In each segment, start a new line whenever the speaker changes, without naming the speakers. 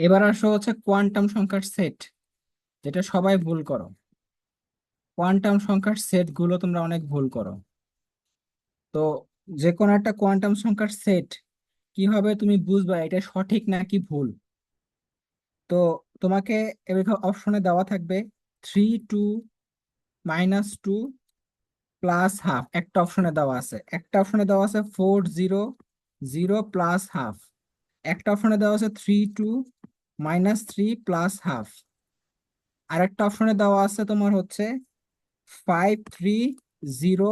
এবার আসো হচ্ছে কোয়ান্টাম সংখ্যার সেট যেটা সবাই ভুল করো। কোয়ান্টাম সংখ্যার সেটগুলো তোমরা অনেক ভুল করো। তো যে কোনো একটা কোয়ান্টাম সংখ্যার সেট কীভাবে তুমি বুঝবা এটা সঠিক নাকি ভুল? তো তোমাকে অপশনে দেওয়া থাকবে three two minus two plus half একটা অপশনে দেওয়া আছে। একটা অপশনে দেওয়া আছে four zero zero plus half একটা অপশনে দেওয়া আছে three two minus three plus half আর একটা অপশনে দেওয়া আছে তোমার হচ্ছে five three zero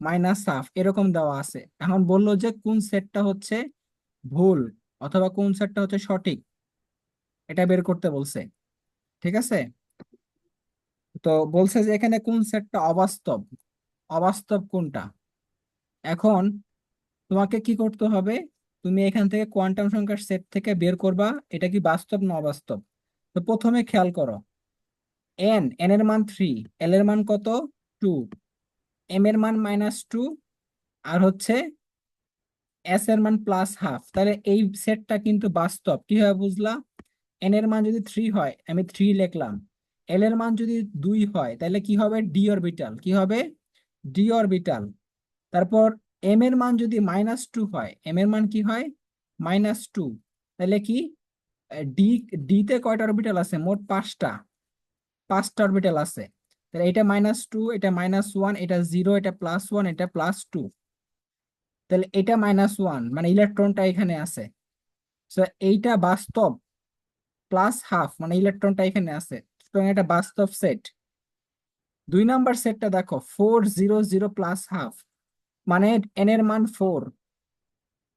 minus half এরকম দেওয়া আছে। এখন বলল যে কোন সেটটা হচ্ছে ভুল অথবা কোন সেটটা হচ্ছে সঠিক, এটা বের করতে বলছে। ঠিক আছে? তো বলছে যে এখানে কোন সেটটা অবাস্তব? অবাস্তব কোনটা? এখন তোমাকে কি করতে হবে? তুমি এখান থেকে কোয়ান্টাম সংখ্যার সেট থেকে বের করবা, এটা কি বাস্তব না অবাস্তব? তো প্রথমে খেয়াল করো। এন এন এর মান থ্রি এল এর মান কত? টু এম এর মান মাইনাস টু আর হচ্ছে এস এর মান প্লাস হাফ তাহলে এই সেটটা কিন্তু বাস্তব। কীভাবে বুঝলা? এন এর মান যদি থ্রি হয়, আমি থ্রি লিখলাম। এল এর মান যদি দুই হয়, তাহলে কি হবে? ডি অরবিটাল কি হবে? ডি অরবিটাল তারপর এম এর মান যদি মাইনাস টু হয় এম এর মান কি হয়? মাইনাস টু তাহলে কি? ডি ডিতে কয়টা অরবিটাল আছে? মোট পাঁচটা। পাঁচটা অরবিটাল আছে। তাহলে এটা মাইনাস টু এটা মাইনাস ওয়ান এটা জিরো এটা প্লাস ওয়ান এটা প্লাস টু তাহলে এটা মাইনাস ওয়ান মানে ইলেকট্রনটা এখানে আছে। সো এইটা বাস্তব প্লাস হাফ মানে ইলেকট্রনটা এখানে আছে। এটা বাস্তব সেট দুই নাম্বার সেটটা দেখো four zero zero plus half মানে এন এর মান ফোর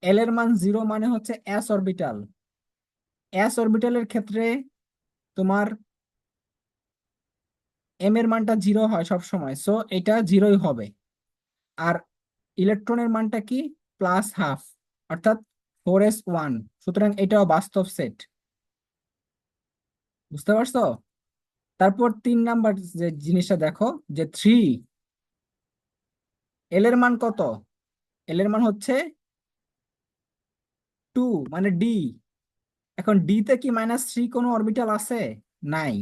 এল এর মান জিরো মানে হচ্ছে এস অরবিটাল এস অরবিটালের ক্ষেত্রে তোমার এম এর মানটা জিরো হয় সব সময় সো এটা জিরোই হবে। আর ইলেকট্রনের মানটা কি? প্লাস হাফ অর্থাৎ ফোর এস ওয়ান সুতরাং এটাও বাস্তব সেট বুঝতে পারছ? তারপর তিন নাম্বার যে জিনিসটা দেখো, যে থ্রি এল এর মান কত? এল এর মান হচ্ছে টু মানে ডি এখন ডি তে কি মাইনাস থ্রি কোনো অরবিটাল আছে? নাই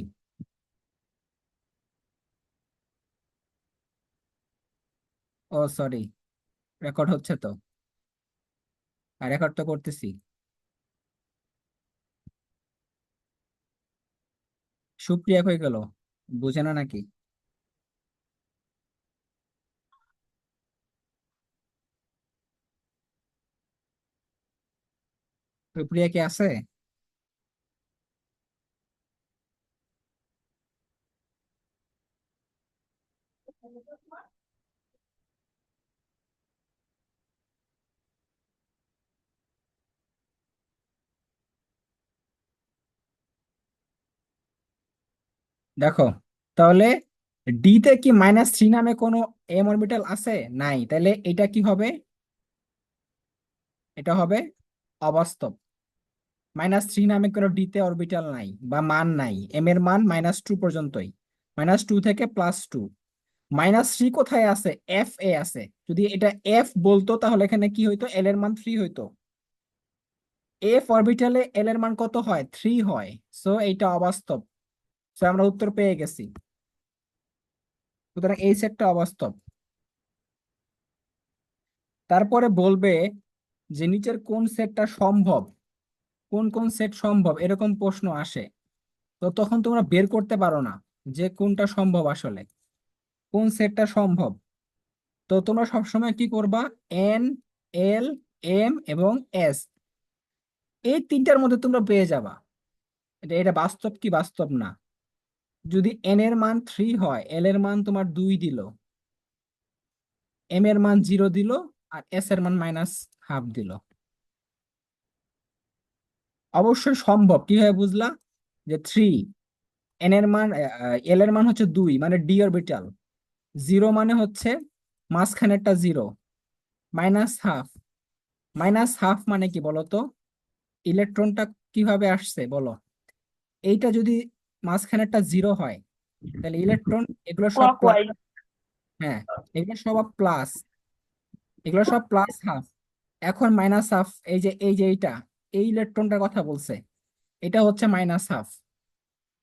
ও সরি রেকর্ড হচ্ছে তো। রেকর্ড তো করতেছি। সুপ্রিয়া হয়ে গেল? বুঝে না নাকি? সুপ্রিয়া কি আছে? দেখো, তাহলে ডি তে কি মাইনাস থ্রি নামে কোনো এম অরবিটাল আছে? নাই। তাহলে এটা কি হবে? এটা হবে অবাস্তব। মাইনাস থ্রি নামে কোনো ডি তে অরবিটাল নাই বা মান নাই এম এর মান মাইনাস টু পর্যন্তই। মাইনাস টু থেকে প্লাস টু মাইনাস থ্রি কোথায় আছে? এফ এ আছে। যদি এটা এফ বলতো, তাহলে এখানে কি হইতো? এল এর মান থ্রি হইতো। এফ অরবিটালে এল এর মান কত হয়? থ্রি হয়। সো এইটা অবাস্তব। সো আমরা উত্তর পেয়ে গেছি। সুতরাং এই সেটটা অবাস্তব। তারপরে বলবে যে নিচের কোন সেটটা সম্ভব? কোন কোন সেট সম্ভব? এরকম প্রশ্ন আসে। তো তখন তোমরা বের করতে পারো না যে কোনটা সম্ভব আসলে। কোন সেটটা সম্ভব? তো তোমরা সবসময় কি করবা? এন এল এম এবং এস এই তিনটার মধ্যে তোমরা পেয়ে যাবা। এটা এটা বাস্তব কি বাস্তব না? যদি এন এর মান থ্রি হয় এল এর মান তোমার দুই দিল। এম এর মান জিরো দিল আর এস এর মান মাইনাস হাফ দিল। অবশ্যই সম্ভব। কীভাবে বুঝলা? যে থ্রি এন এর মান এল এর মান হচ্ছে দুই মানে ডি অরবিটাল জিরো মানে হচ্ছে মাঝখানেরটা zero minus half minus half মানে কি বলতো? ইলেকট্রনটা কীভাবে আসছে বলো? এইটা যদি মাঝখানেরটা জিরো হয় তাহলে ইলেকট্রন এগুলো সব হ্যাঁ এগুলো সব প্লাস এগুলো সব প্লাস হাফ এখন মাইনাস হাফ এই যে এই যে এইটা এই ইলেকট্রনটার কথা বলছে। এটা হচ্ছে মাইনাস হাফ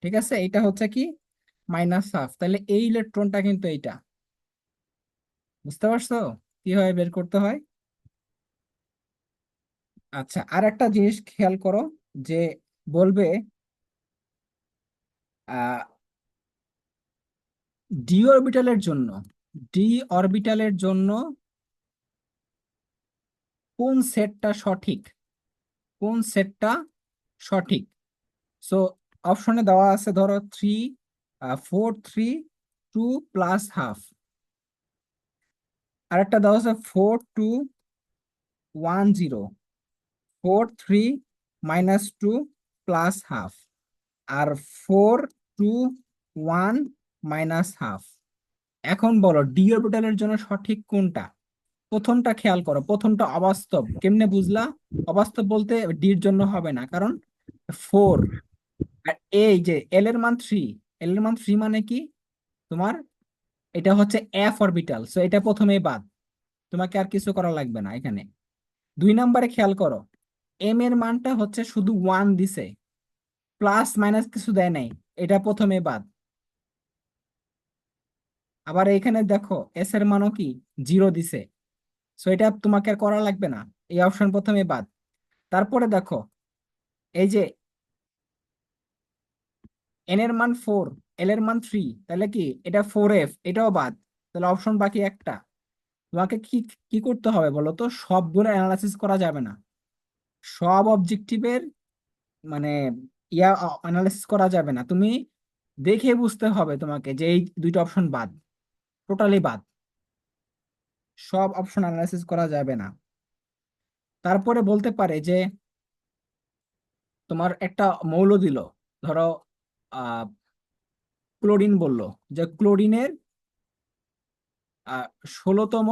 ঠিক আছে? এটা হচ্ছে কি? মাইনাস হাফ তাহলে এই ইলেকট্রনটা কিন্তু এইটা। বুঝতে পারছ? কীভাবে বের করতে হয়? আচ্ছা আর একটা জিনিস খেয়াল করো যে বলবে ডি অরবিটালের জন্য ডি অরবিটালের জন্য কোন সেটটা সঠিক? কোন সেটটা সঠিক? সো অপশনে দেওয়া আছে ধরো three four three two plus half আরেকটা দেওয়া আছে four two one zero four three minus two plus half আর four two one minus half এখন বলো ডি অরবিটালের জন্য সঠিক কোনটা? প্রথমটা খেয়াল করো, প্রথমটা অবাস্তব। কেমনে বুঝলা? অবাস্তব বলতে ডির জন্য হবে না, কারণ ফোর আর এই যে এল এর মান থ্রি এল এর মান থ্রি মানে কি? তোমার এটা হচ্ছে এফ অরবিটাল সো এটা প্রথমেই বাদ। তোমাকে আর কিছু করা লাগবে না এখানে। দুই নম্বরে খেয়াল করো এম এর মানটা হচ্ছে শুধু ওয়ান দিছে প্লাস মাইনাস কিছু দেয় নাই, এটা প্রথমে বাদ। আবার এখানে দেখো এস এর মানও কি? জিরো দিছে। সো এটা তোমাকে আর করা লাগবে না। এই অপশন প্রথমে বাদ। তারপরে দেখো, এই যে এন এর মান ফোর এল এর মান থ্রি তাহলে কি? এটা ফোর এফ এটাও বাদ। তাহলে অপশন বাকি একটা। তোমাকে কি কি করতে হবে বলো তো? সবগুলো অ্যানালাইসিস করা যাবে না। সব অবজেক্টিভের মানে ইয়া অ্যানালাইসিস করা যাবে না। তুমি দেখে বুঝতে হবে তোমাকে যে এই দুইটা অপশন বাদ। টোটালি বাদ। সব অপশন অ্যানালাইসিস করা যাবে না। তারপরে বলতে পারে যে, তোমার একটা মৌল দিল, ধরো ক্লোরিন বলল, যে ক্লোরিনের ষোলোতম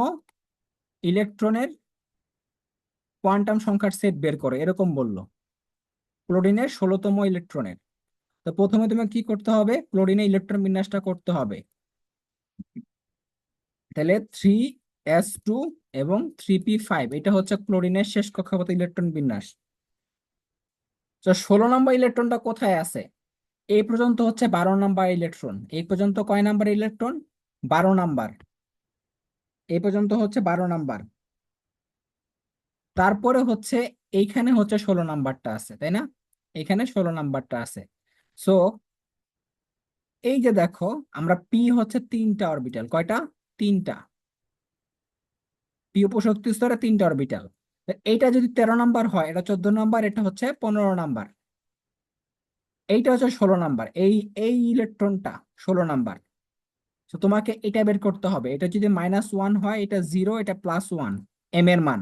ইলেকট্রনের কোয়ান্টাম সংখ্যার সেট বের করো, এরকম বলল। ক্লোরিনের ষোলোতম ইলেকট্রনের। তো প্রথমে তুমি কি করতে হবে? ক্লোরিনের ইলেকট্রন বিন্যাসটা করতে হবে। তাহলে থ্রি এস টু এবং থ্রি পি ফাইভ এটা হচ্ছে ক্লোরিনের শেষ কক্ষপথ ইলেকট্রন বিন্যাস। তো ষোলো নম্বর ইলেকট্রনটা কোথায় আছে? এই পর্যন্ত হচ্ছে বারো নাম্বার ইলেকট্রন। এই পর্যন্ত কয় নাম্বার ইলেকট্রন? বারো নাম্বার। এই পর্যন্ত হচ্ছে বারো নাম্বার। তারপরে হচ্ছে এইখানে হচ্ছে ষোলো নাম্বারটা আছে, তাই না? এখানে ষোলো নাম্বারটা আছে। সো এই যে দেখো, আমরা পি হচ্ছে তিনটা অরবিটাল কয়টা? তিনটা। পি উপশক্তি স্তরে তিনটা অরবিটাল এইটা যদি তেরো নাম্বার হয়, এটা চোদ্দ নাম্বার, এটা হচ্ছে পনেরো নাম্বার। এইটা হচ্ছে ষোলো নাম্বার। এই এই ইলেকট্রনটা ষোলো নাম্বার। তো তোমাকে এটা বের করতে হবে। এটা যদি মাইনাস ওয়ান হয়, এটা জিরো এটা প্লাস ওয়ান এম এর মান।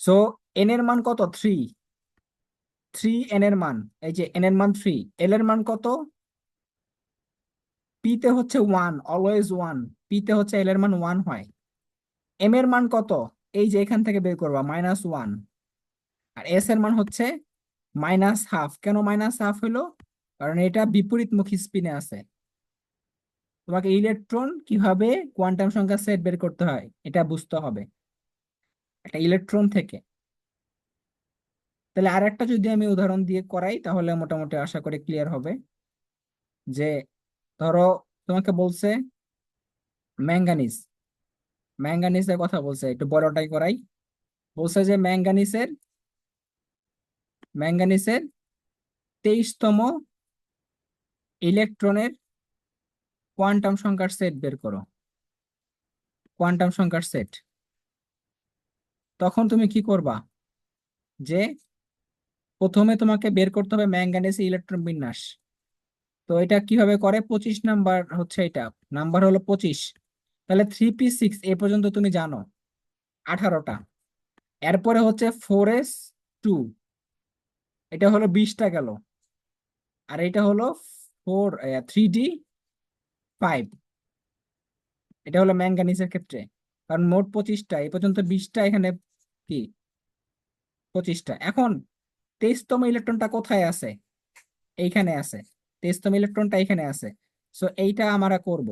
সো এন এর মান কত? থ্রি থ্রি এন এর মান। এই যে এন এর মান থ্রি এল এর মান কত? পিতে হচ্ছে ওয়ান অলওয়েজ ওয়ান পিতে হচ্ছে এল এর মান ওয়ান হয়। এম এর মান কত? এই যে এখান থেকে বের করবা মাইনাস ওয়ান আর এস এর মান হচ্ছে মাইনাস হাফ কেন মাইনাস হাফ হলো? কারণ এটা বিপরীতমুখী স্পিনে আছে। তোমাকে ইলেকট্রন কীভাবে কোয়ান্টাম সংখ্যা সেট বের করতে হয়, এটা বুঝতে হবে। একটা ইলেকট্রন থেকে। তাহলে আর একটা যদি আমি উদাহরণ দিয়ে করাই, তাহলে মোটামুটি আশা করি ক্লিয়ার হবে। যে ধরো, তোমাকে বলছে ম্যাঙ্গানিজ ম্যাঙ্গানিজের কথা বলছে, একটু বড়টাই করাই। বলছে যে ম্যাঙ্গানিসের ম্যাঙ্গানিসের তেইশতম ইলেকট্রনের কোয়ান্টাম সংখ্যার সেট বের করো। কোয়ান্টাম সংখ্যার সেট। তখন তুমি কি করবা? যে প্রথমে তোমাকে বের করতে হবে ম্যাঙ্গানিস ইলেকট্রন বিন্যাস। তো এটা কীভাবে করে? পঁচিশ নাম্বার হচ্ছে এটা। নাম্বার হলো পঁচিশ। তাহলে থ্রি পি সিক্স এ পর্যন্ত তুমি জানো, আঠারোটা। এরপরে হচ্ছে ফোর এস টু এটা হলো বিশটা গেল। আর এটা হলো ফোর থ্রি ডি ফাইভ এটা হলো ম্যাঙ্গানিজের ক্ষেত্রে। কারণ মোট পঁচিশটা এই পর্যন্ত বিশটা এখানে কি? পঁচিশটা। এখন তেইশতম ইলেকট্রনটা কোথায় আছে? এইখানে আছে। তেইশতম ইলেকট্রনটা এখানে আছে। সো এইটা আমরা করব।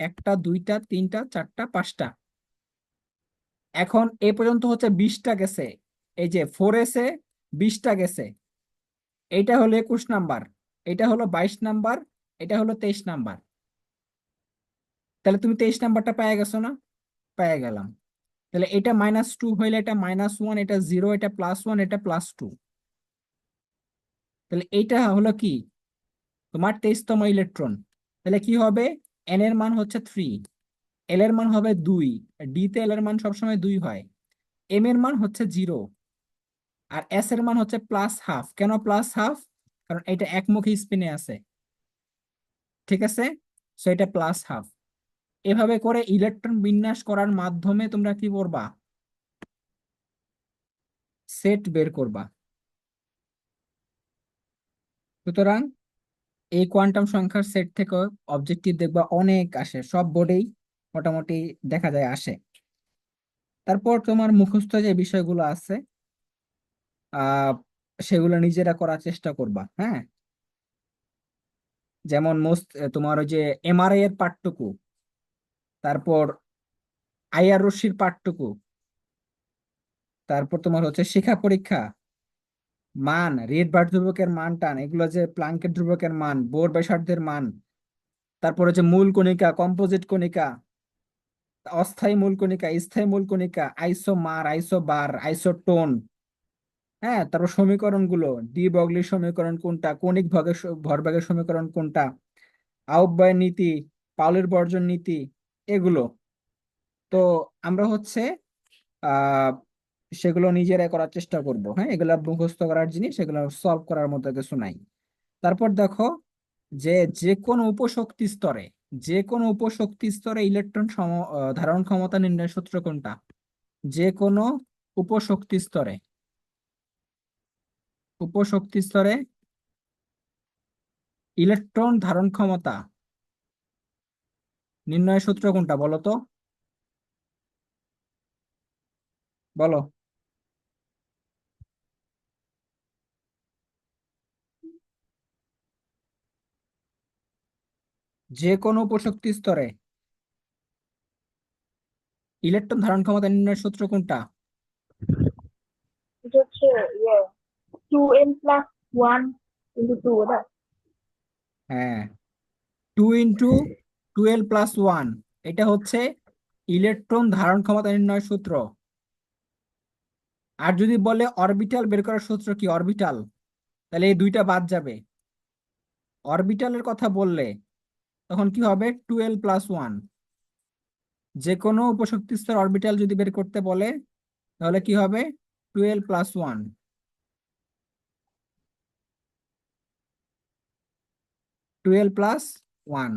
একটা, দুইটা, তিনটা, চারটা, পাঁচটা। এখন এ পর্যন্ত হচ্ছে বিশটা গেছে। এই যে ফোর এসে বিশটা গেছে। এটা হলো একুশ নাম্বার। এটা হলো বাইশ নাম্বার। এটা হলো তেইশ নাম্বার। তাহলে তুমি তেইশ নাম্বারটা পেয়ে গেছো না? পেয়ে গেলাম। তাহলে এটা মাইনাস টু হইলে এটা মাইনাস ওয়ান এটা জিরো এটা প্লাস ওয়ান এটা প্লাস টু তাহলে এইটা হলো কি? তোমার তেইশতম ইলেকট্রন তাহলে কি হবে? এন এর মান হচ্ছে থ্রি এল এর মান হবে দুই ডি তে এল এর মান সবসময় দুই হয় এম এর মান হচ্ছে জিরো আর এস এর মান হচ্ছে প্লাস হাফ কেন প্লাস হাফ কারণ এটা একমুখী স্পিনে আছে, ঠিক আছে? সো এটা প্লাস হাফ এভাবে করে ইলেকট্রন বিন্যাস করার মাধ্যমে তোমরা কি করবা? সেট বের করবা। সুতরাং এই কোয়ান্টাম সংখ্যার সেট থেকে অবজেক্টিভ দেখবা অনেক আসে, সব বোর্ডেই মোটামুটি দেখা যায় আসে। তারপর তোমার মুখস্থ যে বিষয়গুলো আছে সেগুলো নিজেরা করার চেষ্টা করবা হ্যাঁ? যেমন মোস্ট তোমার ওই যে এমআরআই এর পাঠটুকু, তারপর আইআর রশ্মির পার্টটুকু তারপর তোমার হচ্ছে শিক্ষা পরীক্ষা মান রেড রিডবার্ড ধ্রুবকের মান টান, এগুলো যে প্লাঙ্কেট ধ্রুবকের মান বোর ব্যাসার্ধের মান। তারপরে যে মূল কণিকা কম্পোজিট কণিকা, অস্থায়ী মূল কণিকা, স্থায়ী মূল কণিকা আইসো মার আইসো বার আইসো টোন হ্যাঁ তারপর সমীকরণগুলো, ডি বগলির সমীকরণ কোনটা, কণিক ভগের ভরবেগের সমীকরণ কোনটা, আহ্বায়ন নীতি, পাউলির বর্জন নীতি, এগুলো। তো আমরা হচ্ছে, আহ সেগুলো নিজেরাই করার চেষ্টা করব হ্যাঁ? এগুলো মুখস্থ করার জিনিস সেগুলো সলভ করার মতো কিছু নাই। তারপর দেখো যে যে কোনো উপশক্তি স্তরে, যে কোনো উপশক্তি স্তরে ইলেকট্রন সম ধারণ ক্ষমতা নির্ণয় সূত্র কোনটা? যে কোনো উপশক্তি স্তরে উপশক্তি স্তরে ইলেকট্রন ধারণ ক্ষমতা নির্ণয় সূত্র কোনটা বলো তো? বলো। যে কোনো উপশক্তি স্তরে। ইলেকট্রন ধারণ ক্ষমতা নির্ণয় সূত্র কোনটা?
ইয়ে
হ্যাঁ। Two into twelve plus one এটা হচ্ছে ইলেকট্রন ধারণ ক্ষমতা নির্ণয় সূত্র। আর যদি বলে অরবিটাল বের করার সূত্র কি? অরবিটাল তাহলে এই দুইটা বাদ যাবে। অরবিটালের কথা বললে তখন কি হবে? টুয়েলভ প্লাস ওয়ান যে কোনো উপশক্তি স্তর অরবিটাল যদি বের করতে বলে, তাহলে কি হবে? Twelve plus one twelve plus one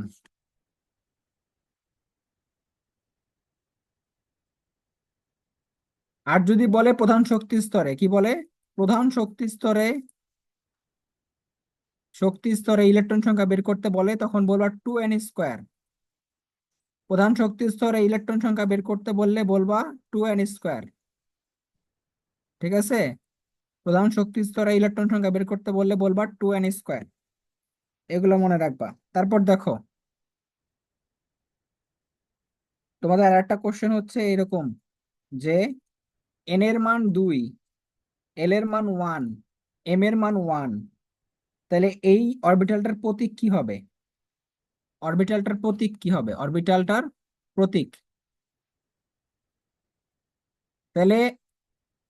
আর যদি বলে প্রধান শক্তি স্তরে, কি বলে? প্রধান শক্তি স্তরে শক্তি স্তরে ইলেকট্রন সংখ্যা বের করতে বলে, তখন বলবা টু এন স্কোয়ার প্রধান শক্তি স্তরে ইলেকট্রন সংখ্যা বের করতে বললে বলবা টু এন স্কোয়ার ঠিক আছে? প্রধান শক্তি স্তরে ইলেকট্রন সংখ্যা বের করতে বললে বলবা টু এন স্কোয়ার এগুলো মনে রাখবা। তারপর দেখো। তোমাদের আর একটা কোশ্চেন হচ্ছে এরকম যে এন এর মান দুই এল এর মান ওয়ান এম এর মান ওয়ান তাহলে এই অরবিটালটার প্রতীক কি হবে? অরবিটালটার প্রতীক কি হবে? অরবিটালটার প্রতীক। তাহলে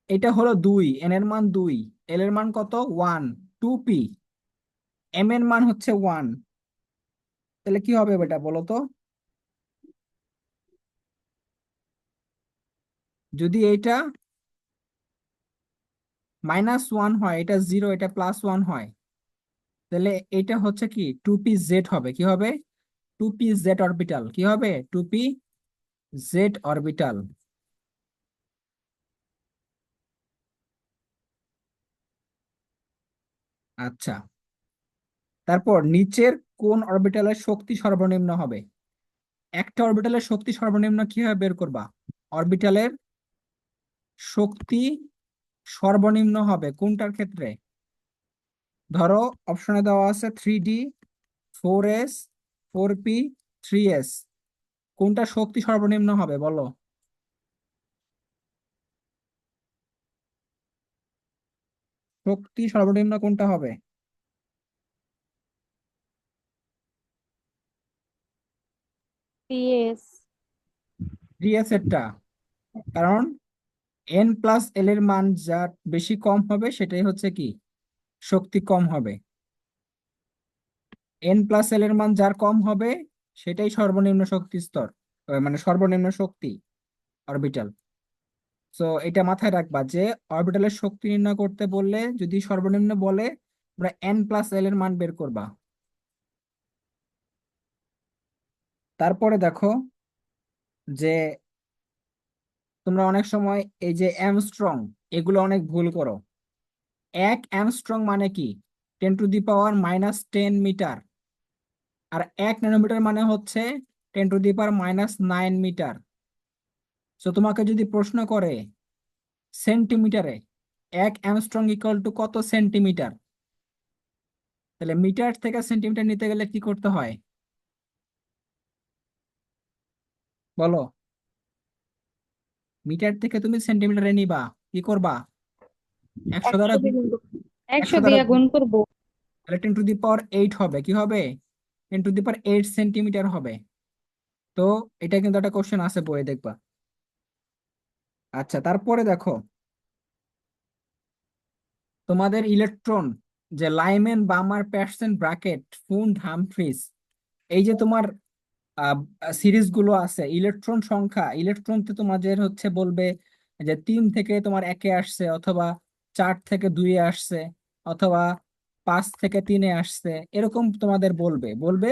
এটা হলো দুই এন এর মান দুই এল এর মান কত? ওয়ান টু পি এম এর মান হচ্ছে ওয়ান তাহলে কি হবে বেটা বলো তো? যদি এইটা মাইনাস ওয়ান হয়, এটা জিরো এটা প্লাস ওয়ান হয় তাহলে এটা হচ্ছে কি? টু পি জেড হবে, কি হবে? টু পি জেড অরবিটাল কি হবে? টু পি জেড অরবিটাল আচ্ছা। তারপর নিচের কোন অরবিটালের শক্তি সর্বনিম্ন হবে? একটা অরবিটালের শক্তি সর্বনিম্ন কীভাবে বের করবা। অরবিটালের শক্তি সর্বনিম্ন হবে কোনটার ক্ষেত্রে? ধরো অপশনে দেওয়া আছে three d four s four p three s কোনটা শক্তি সর্বনিম্ন হবে বলো? শক্তি সর্বনিম্ন কোনটা হবে? কারণ এন প্লাস এল এর মান যা বেশি কম হবে সেটাই হচ্ছে কি? শক্তি কম হবে। এন প্লাস এল এর মান যার কম হবে, সেটাই সর্বনিম্ন শক্তি স্তর মানে সর্বনিম্ন শক্তি অরবিটাল সো এটা মাথায় রাখবা যে অরবিটালের শক্তি নির্ণয় করতে বললে, যদি সর্বনিম্ন বলে, তোমরা এন প্লাস এল এর মান বের করবা। তারপরে দেখো যে, তোমরা অনেক সময় এই যে অ্যামস্ট্রং এগুলো অনেক ভুল করো। এক অ্যামস্ট্রং মানে কি? Ten to the power minus ten metre আর এক ন্যানোমিটার মানে হচ্ছে ten to the power minus nine metre তো তোমাকে যদি প্রশ্ন করে সেন্টিমিটারে এক অ্যামস্ট্রং ইকুয়াল টু কত সেন্টিমিটার তাহলে মিটার থেকে সেন্টিমিটার নিতে গেলে কি করতে হয়? বলো। মিটার থেকে তুমি সেন্টিমিটারে নিবা, কি করবা? একশো দ্বারা
একশো দিয়ে গুণ
করব।
তাহলে ten to the power eight হবে। কি হবে? টু দি পাওয়ার সেন্টিমিটার হবে। তো এটা কিন্তু একটা কোশ্চেন আছে দেখবা। আচ্ছা তারপরে দেখো। তোমাদের ইলেকট্রন যে Lyman Balmer Paschen Brackett Pfund Humphreys এই যে তোমার সিরিজগুলো আছে ইলেকট্রন সংখ্যা ইলেকট্রন তো তোমাদের হচ্ছে বলবে যে তিন থেকে তোমার একে আসছে অথবা চার থেকে দুইয়ে আসছে অথবা পাঁচ থেকে তিনে আসছে, এরকম তোমাদের বলবে। বলবে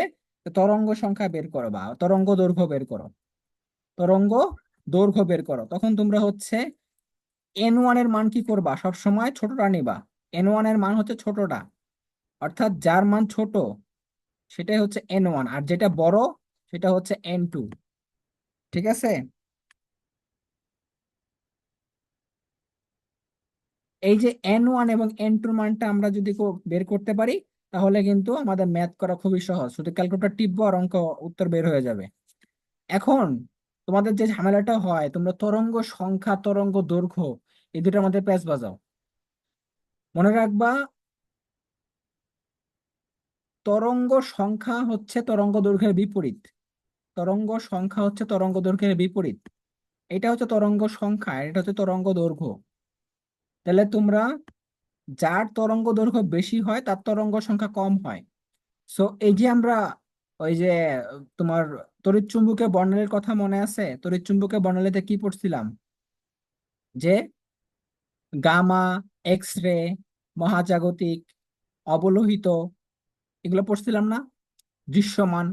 তরঙ্গ সংখ্যা বের করো বা তরঙ্গ দৈর্ঘ্য বের করো। তরঙ্গ দৈর্ঘ্য বের করো। তখন তোমরা হচ্ছে এন ওয়ানের মান কি করবা? সব সময় ছোটটা নিবা। এন ওয়ানের মান হচ্ছে ছোটটা। অর্থাৎ যার মান ছোট, সেটাই হচ্ছে এন ওয়ান আর যেটা বড়, সেটা হচ্ছে এন টু ঠিক আছে? এই যে এন ওয়ান এবং এন টুর মানটা আমরা যদি বের করতে পারি, তাহলে কিন্তু আমাদের ম্যাথ করা খুবই সহজ। শুধু ক্যালকুলেটর টিপবো আর অঙ্ক, উত্তর বের হয়ে যাবে। এখন তোমাদের যে ঝামেলাটা হয়, তোমরা তরঙ্গ সংখ্যা, তরঙ্গ দৈর্ঘ্য, এই দুটার মধ্যে প্যাচ বাজাও। মনে রাখবা, তরঙ্গ সংখ্যা হচ্ছে তরঙ্গ দৈর্ঘ্যের বিপরীত। তরঙ্গ সংখ্যা হচ্ছে তরঙ্গ দৈর্ঘ্যের বিপরীত। এটা হচ্ছে তরঙ্গ সংখ্যা এটা হচ্ছে তরঙ্গ দৈর্ঘ্য। তাহলে তোমরা যার তরঙ্গ দৈর্ঘ্য বেশি হয়, তার তরঙ্গ সংখ্যা কম হয়। সো এই যে আমরা ওই যে তোমার তড়িৎ চুম্বকের বর্ণালীর কথা মনে আছে, তড়িৎ চুম্বকের বর্ণালীতে কি পড়ছিলাম? যে গামা এক্স রে মহাজাগতিক, অবলোহিত, এগুলো পড়ছিলাম না? দৃশ্যমান।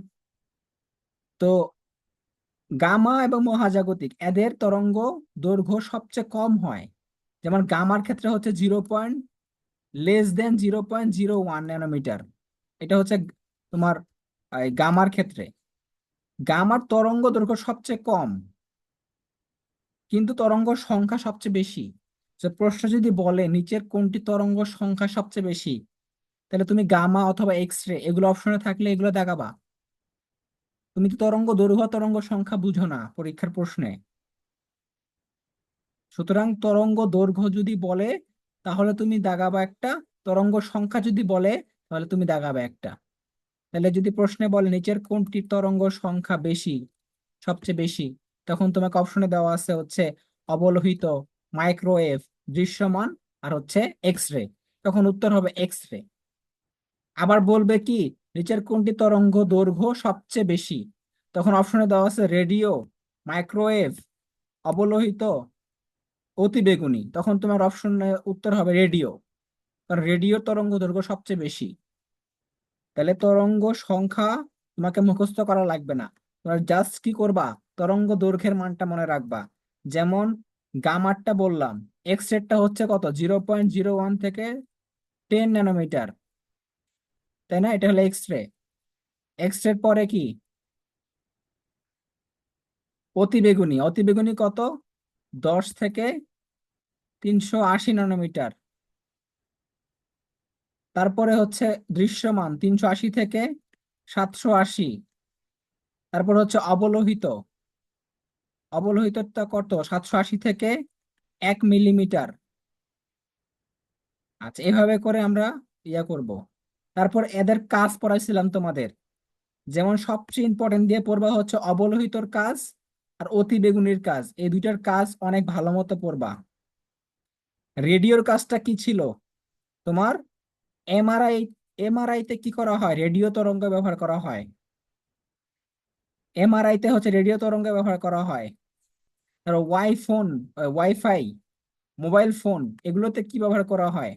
তো গামা এবং মহাজাগতিক, এদের তরঙ্গ দৈর্ঘ্য সবচেয়ে কম হয়। যেমন গামার ক্ষেত্রে হচ্ছে zero point, less than zero point zero one nanometre. এটা হচ্ছে তোমার গামার ক্ষেত্রে। গামার তরঙ্গ দৈর্ঘ্য সবচেয়ে কম, কিন্তু তরঙ্গ সংখ্যা সবচেয়ে বেশি। প্রশ্ন যদি বলে নিচের কোনটি তরঙ্গ সংখ্যা সবচেয়ে বেশি, তাহলে তুমি গামা অথবা এক্স রে এগুলো অপশনে থাকলে এগুলো দেখাবা। তুমি তো তরঙ্গ দৈর্ঘ্য, তরঙ্গ সংখ্যা বুঝো না পরীক্ষার প্রশ্নে। সুতরাং তরঙ্গ দৈর্ঘ্য যদি বলে, তাহলে তুমি দাগাবা একটা। তরঙ্গ সংখ্যা যদি বলে, তাহলে তুমি দাগাবে একটা। তাহলে যদি প্রশ্নে বলে নিচের কোনটি তরঙ্গ সংখ্যা বেশি, সবচেয়ে বেশি, তখন তোমাকে অপশনে দেওয়া আছে হচ্ছে অবলোহিত মাইক্রোওয়েভ দৃশ্যমান আর হচ্ছে এক্স রে তখন উত্তর হবে এক্স রে আবার বলবে কি, নিচের কোনটি তরঙ্গ দৈর্ঘ্য সবচেয়ে বেশি? তখন অপশনে দেওয়া আছে রেডিও মাইক্রোওয়েভ অবলোহিত অতিবেগুনি তখন তোমার অপশনে উত্তর হবে রেডিও। কারণ রেডিও তরঙ্গ দৈর্ঘ্য সবচেয়ে বেশি। তাহলে তরঙ্গ সংখ্যা তোমাকে মুখস্থ করা লাগবে না। তোমার জাস্ট কি করবা? তরঙ্গ দৈর্ঘ্যের মানটা মনে রাখবা। যেমন গামারটা বললাম এক্স রেটটা হচ্ছে কত? জিরো পয়েন্ট জিরো ওয়ান থেকে টেন ন্যানোমিটার তাই না? এটা হলো এক্স রে এক্স রের পরে কি? অতিবেগুনি অতিবেগুনি কত? দশ থেকে তিনশো আশি ন্যানোমিটার তারপরে হচ্ছে দৃশ্যমান, তিনশো আশি থেকে সাতশো আশি। তারপর হচ্ছে অবলোহিত। অবলোহিতটা কত? সাতশো আশি থেকে এক মিলিমিটার আচ্ছা এভাবে করে আমরা ইয়া করব। তারপর এদের কাজ পড়াইছিলাম তোমাদের। যেমন সবচেয়ে ইম্পর্টেন্ট দিয়ে পড়বা হচ্ছে অবলোহিতর কাজ আর অতি বেগুনির কাজ, এই দুইটার কাজ অনেক ভালো মতো পড়বা রেডিওর কাজটা কি ছিল? তোমার এমআরআই এমআরআই তে কি করা হয়? রেডিও তরঙ্গ ব্যবহার করা হয়। এমআরআই তে হচ্ছে রেডিও তরঙ্গ ব্যবহার করা হয়। আর ওয়াই ফোন ওয়াইফাই, মোবাইল ফোন, এগুলোতে কি ব্যবহার করা হয়?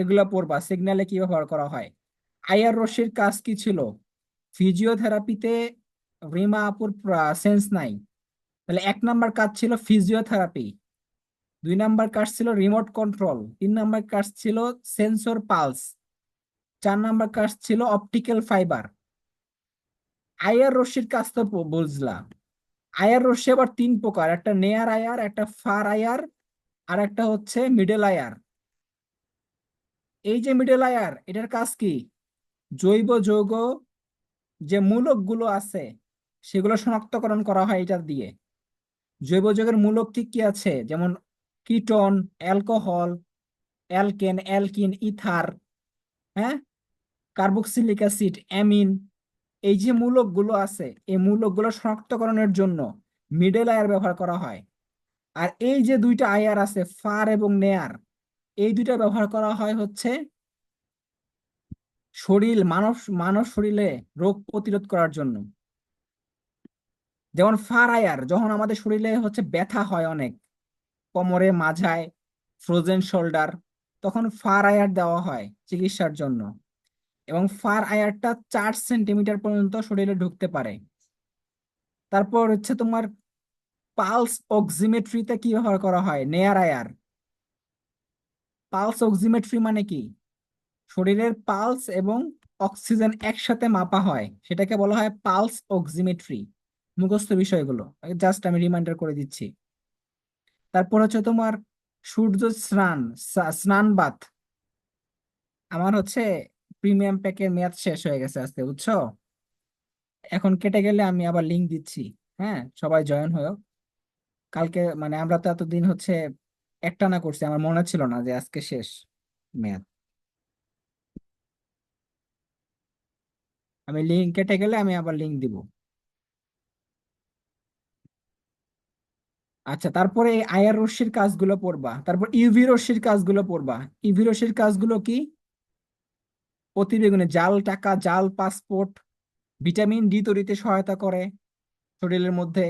এগুলো পড়বা, সিগন্যালে কি ব্যবহার করা হয়? আইআর রশ্মির কাজ কি ছিল? ফিজিওথেরাপিতে রিমা আপুর সেন্স নাই। তাহলে এক নাম্বার কাজ ছিল ফিজিওথেরাপি দুই নাম্বার কাজ ছিল রিমোট কন্ট্রোল তিন নাম্বার কাজ ছিল সেন্সর পালস চার নাম্বার কাজ ছিল অপটিক্যাল ফাইবার আয়ার রশ্মির কাজ তো বুঝলাম। আয়ার রশ্মি আবার তিন প্রকার, একটা নেয়ার আয়ার, একটা ফার আয়ার, আর একটা হচ্ছে মিডল আয়ার। এই যে মিডল আয়ার, এটার কাজ কি? জৈব যৌগ যে মূলকগুলো আছে সেগুলো শনাক্তকরণ করা হয় এটা দিয়ে। জৈব যৌগের মূলক ঠিক কি আছে? যেমন ketone, alcohol, alkane, alkene, ether হ্যাঁ? Carboxylic acid, amine. এই যে মূলকগুলো আছে, এই মূলকগুলো শনাক্তকরণের জন্য মিডল আয়ার ব্যবহার করা হয়। আর এই যে দুইটা আয়ার আছে, ফার এবং নেয়ার, এই দুইটা ব্যবহার করা হয় হচ্ছে শরীর, মানব মানব শরীরে রোগ প্রতিরোধ করার জন্য। যেমন ফার আয়ার যখন আমাদের শরীরে হচ্ছে ব্যথা হয় অনেক, কোমরে, মাঝায় ফ্রোজেন শোল্ডার তখন ফার আয়ার দেওয়া হয় চিকিৎসার জন্য। এবং ফার আয়ারটা চার সেন্টিমিটার পর্যন্ত শরীরে ঢুকতে পারে। তারপর হচ্ছে তোমার পালস অক্সিমেট্রিতে কি ব্যবহার করা হয়? নেয়ার আয়ার পালস অক্সিমেট্রি মানে কি? শরীরের পালস এবং অক্সিজেন একসাথে মাপা হয়। সেটাকে বলা হয় পালস অক্সিমেট্রি মুখস্থ বিষয়গুলো। জাস্ট আমি রিমাইন্ডার করে দিচ্ছি। তারপর হচ্ছে তোমার সূর্য স্নান স্নান বাত আমার হচ্ছে প্রিমিয়াম প্যাকের মেয়াদ শেষ হয়ে গেছে আজকে, বুঝছ? এখন কেটে গেলে আমি আবার লিংক দিচ্ছি হ্যাঁ? সবাই জয়েন হয়েও। কালকে মানে আমরা তো এতদিন হচ্ছে একটানা করছি, আমার মনে ছিল না যে আজকে শেষ মেয়াদ। আমি লিঙ্ক কেটে গেলে আমি আবার লিঙ্ক দিব। আচ্ছা তারপরে আয়ার রশ্মির কাজগুলো পড়বা। তারপর ইউভি রশ্মির কাজগুলো পড়বা। ইউভি রশ্মির কাজগুলো কি? অতিবেগুনে জাল, টাকা, জাল, পাসপোর্ট, ভিটামিন ডি তৈরিতে সহায়তা করে শরীরের মধ্যে।